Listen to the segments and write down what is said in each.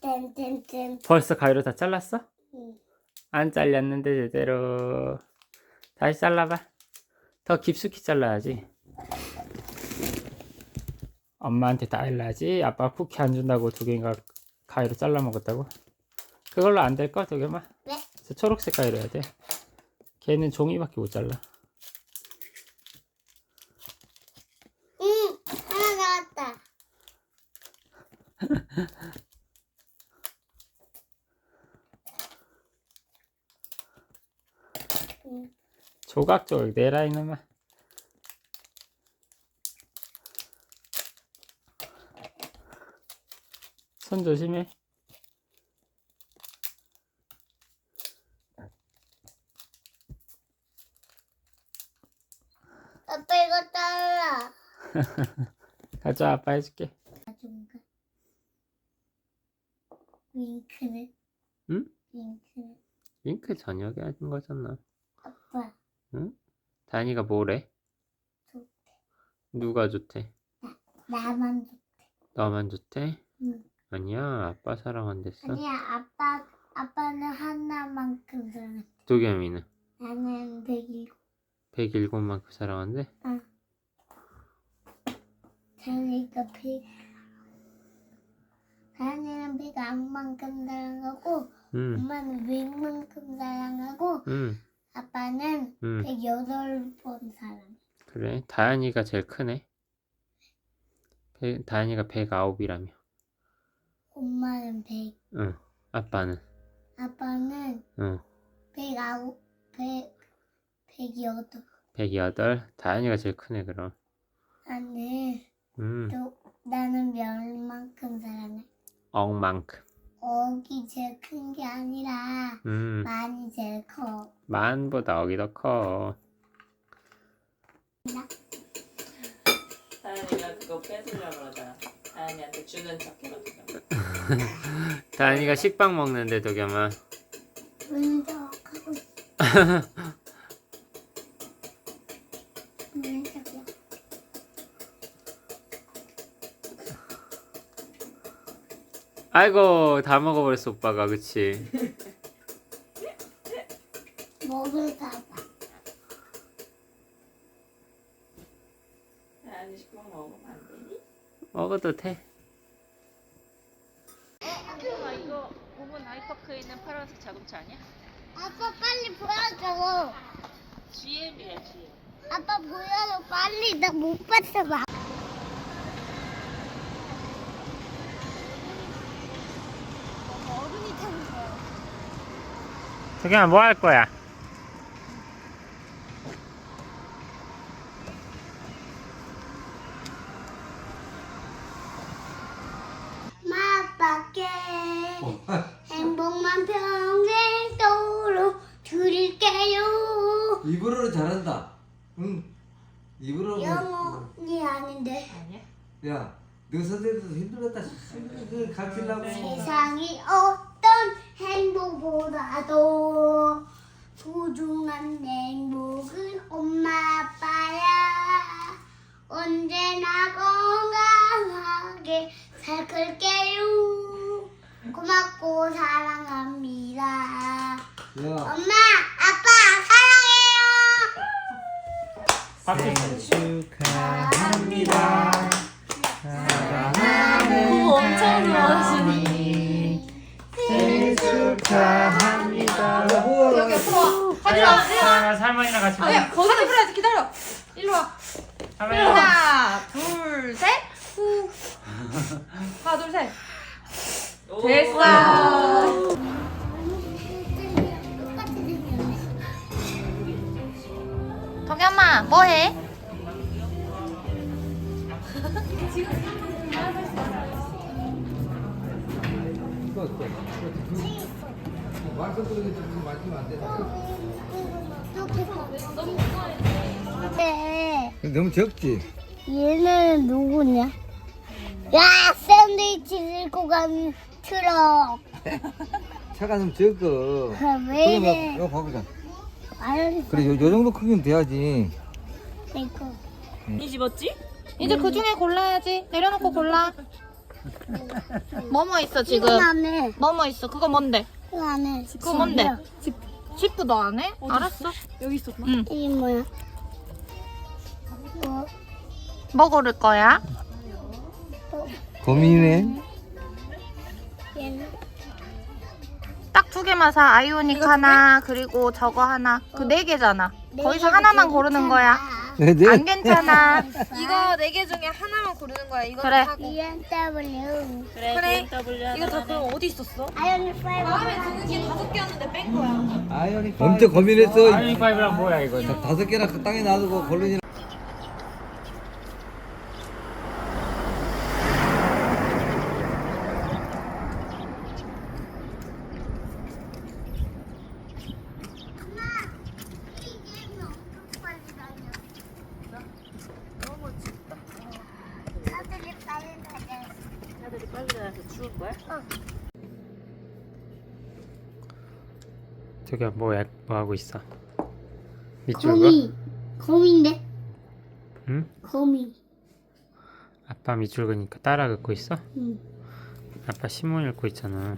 땡땡땡땡땡땡. 벌써 가위로 다 잘랐어? 응. 안 잘렸는데 제대로 다시 잘라봐 더 깊숙이 잘라야지 엄마한테 다 일러야지 아빠 쿠키 안 준다고 두 개인가 가위로 잘라 먹었다고 그걸로 안 될걸 두 개만 왜? 저 초록색 가위로 해야 돼 걔는 종이밖에 못 잘라 응, 하나 나왔다. 응. 조각조각 내라 이놈아. 손 조심해. 아빠 이거 잘라. 가자 아빠 해줄게 윙크는? 응? 윙크는? 윙크 저녁에 하는 거잖아. 아빠. 응? 다현이가 뭐래? 좋대. 누가 좋대? 나만 좋대. 너만 좋대? 응. 아니야, 아빠 사랑한댔어. 아니야 아빠 아빠는 하나만큼 사랑. 도겸이는 나는 107. 107만큼 사랑한대? 응. 자니까 100. 하나는 비가 안만큼 사랑하고 음. 엄마는 백만큼 사랑하고 음. 아빠는 음. 108번 사랑. 그래 다현이가 제일 크네. 다현이가 109이라며. 엄마는 100. 응. 아빠는. 아빠는 응. 109 100 108. 108. 다현이가 제일 크네 그럼. 나는 음. 또 나는 멸만큼 사랑해. 억만큼 억이 제일 큰 게 아니라 음 많이 제일 커. 만보다 억이 더 커 다현이가 그거 뺏으려고 그러잖아. 다현이한테 주는 척 해가지고. 다현이가 식빵 먹는데 도겸아 문덕하고 있어. 아이고 다 먹어버렸어 오빠가 그치 먹을까 봐. 다현이 식빵 먹으면 안 되니? 먹어도 돼 아 이거 오븐 아이파크에 있는 파란색 자동차 아니야? 아빠 빨리 보여줘. GM이야 GM. 아빠 보여줘 빨리 나 못 봤어 봐. 어른이 타는 거야. 도겸아 뭐 할 거야? 마밖에 행복만 평생 떠오르 드릴게요. 입으로 잘한다. 응. 입으로. 영혼이 아닌데 아니야? 야, 너 선생님도 힘들었다. 그 가르치려고. 세상이 어 떤 행복보다도 소중한 행 여기 옆으로 와. 하지마, 하지마. 할머니랑 할머니랑 같이 아니, 거기서 불러야지. 기다려. 일로 와. 할머니랑 하나, 둘, 셋. 후. 하나, 둘, 셋. 오. 됐어. 똑같이 생겼네 덕연아, 뭐 해? 이거 어때? 말씀 들으면 좀 맞으면 안 되나? 네. 너무 적지? 얘는 누구냐? 야 샌드위치 들고 간 트럭 차가 좀 적어. 왜 그러면 이래 이거 봐보자. 그래, 요, 요 정도 크기면 돼야지. 이거 이 집었지? 이제 그 중에 골라야지. 내려놓고 골라. 뭐뭐 있어 지금? 뭐뭐 있어? 그거 뭔데? 이거 안에 그거 뭔데? 지프 너 안 해? 알았어. 여기 있었나? 응. 이게 뭐야? 뭐? 뭐 고를 거야? 고민이네. 얘는 딱 두 개만 사. 아이오닉 하나 그리고 저거 하나. 그 네 개잖아. 거기서 하나만 고르는 거야. 네. 안 괜찮아. 이거 네 개 중에 하나만 고르는 거야. 이거 그래. 사고. BMW 그래, 이거 다 그럼 어디 있었어? 아이오닉 5 마음에 드는 게 다섯 개였는데 뺀 거야. 아이오닉 엄청 고민했어. 아이오닉 5랑 뭐야 이거? 다섯 개나 그 땅에 놔두고 걸르니. 아들이 빨리 가자. 아들이 빨리 나가서 추울 거야? 저기 뭐야 뭐 하고 있어? 밑줄 거? 거미. 거미인데? 응? 거미. 아빠 밑줄 그니까 따라 긋고 있어? 응. 아빠 신문 읽고 있잖아.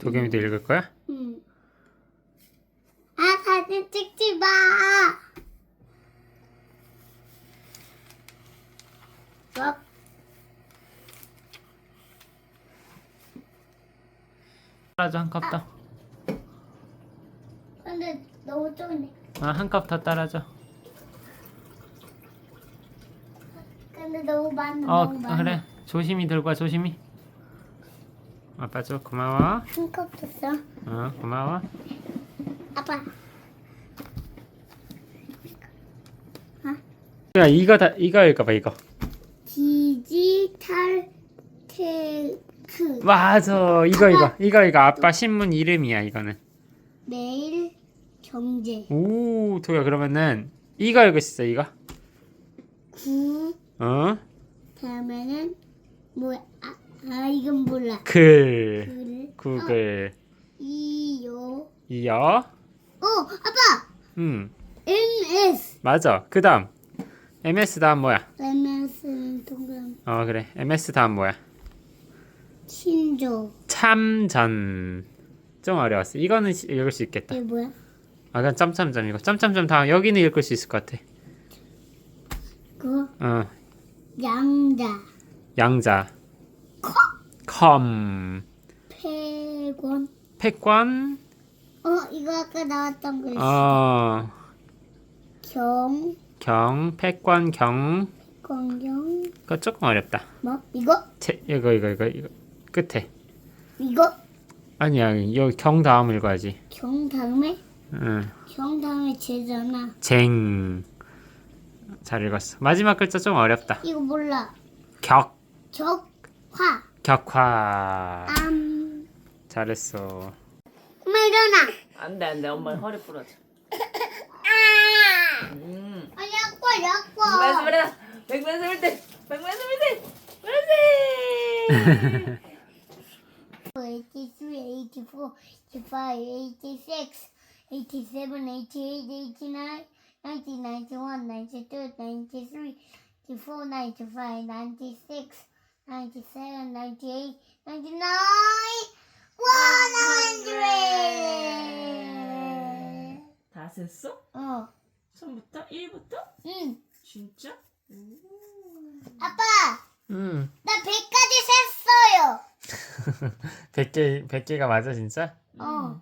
도겸이도 읽을 거야? 응. 아, 사진 찍지 마. 어? 따라줘 한 컵 더. 근데 너무 좁네. 아 한 컵 더 따라줘. 근데 너무 많아. 어 너무 많아. 그래 조심히 들고 와 조심히. 아빠 줘 고마워. 한 컵 줬어. 어 고마워. 아빠. 야 이거 다 이거 읽어봐 이거. 디지털 테크 맞아 이거 이거 이거 이거 아빠 신문 이름이야 이거는. 매일 경제 오 도야 그러면은 이거 읽을 수 있어 이거. 구 어? 다음에는 뭐야? 아, 아 이건 몰라. 글 글 구글 이요. 이어. 어 아빠 음 MS 맞아 그 다음 MS 다음 뭐야? MS는 동그라미 어 그래 MS 다음 뭐야? 신조. 참전. 좀 어려웠어. 이거는 시- 읽을 수 있겠다. 이게 뭐야? 아 그냥 점점점 이거 점점점 다음 여기는 읽을 수 있을 것 같아. 그거? 어. 양자. 양자. 컴. 패권? 패권? 어 이거 아까 나왔던 거 있어. 어. 경? 경 패권 경. 건경? 그거 조금 어렵다. 뭐? 이거? 제, 이거 이거 이거 이거 끝에 이거 아니야 여기 경 다음 읽어야지 경 다음에 응. 경 다음에 제잖아. 쟁. 잘 읽었어. 마지막 글자 좀 어렵다. 이거 몰라. 격, 적화 격화. 암 잘했어. 엄마 일어나. 안돼 안돼 엄마 허리 부러져. 음. 아 약과 약과. 백만 스물다. 백만 스물대. 백만 스물대. 그렇지. 83, 84, 85, 86, 87, 88, 89, 90, 91, 92, 93, 94, 95, 96, 97, 98, 99, 100! 다 셌어? 어, 처음부터 1부터? 응. 진짜? 아빠, 음. 나 100까지 셌어요. 100개, 100개가 맞아, 진짜? 어.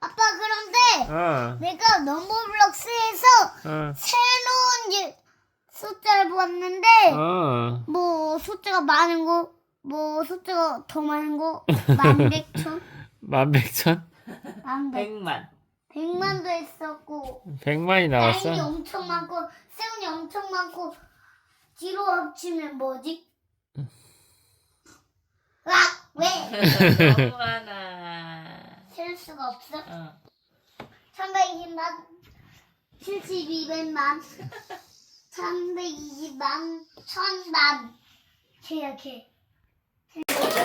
아빠, 그런데 어. 내가 넘버블록스에서 어. 새로운 예- 숫자를 보았는데 어. 뭐 숫자가 많은 거, 뭐 숫자가 더 많은 거, 만백천, 만백천? 만백, 백만. 백만도 했었고, 백만이 나왔어? 엄청 많고, 세운이 엄청 많고, 뒤로 합치면 뭐지? 와, 왜? 너무 많아. 셀 수가 없어? 어. 320만, 7200만, 320만, 1000만. 계약해. 되게 어렵다.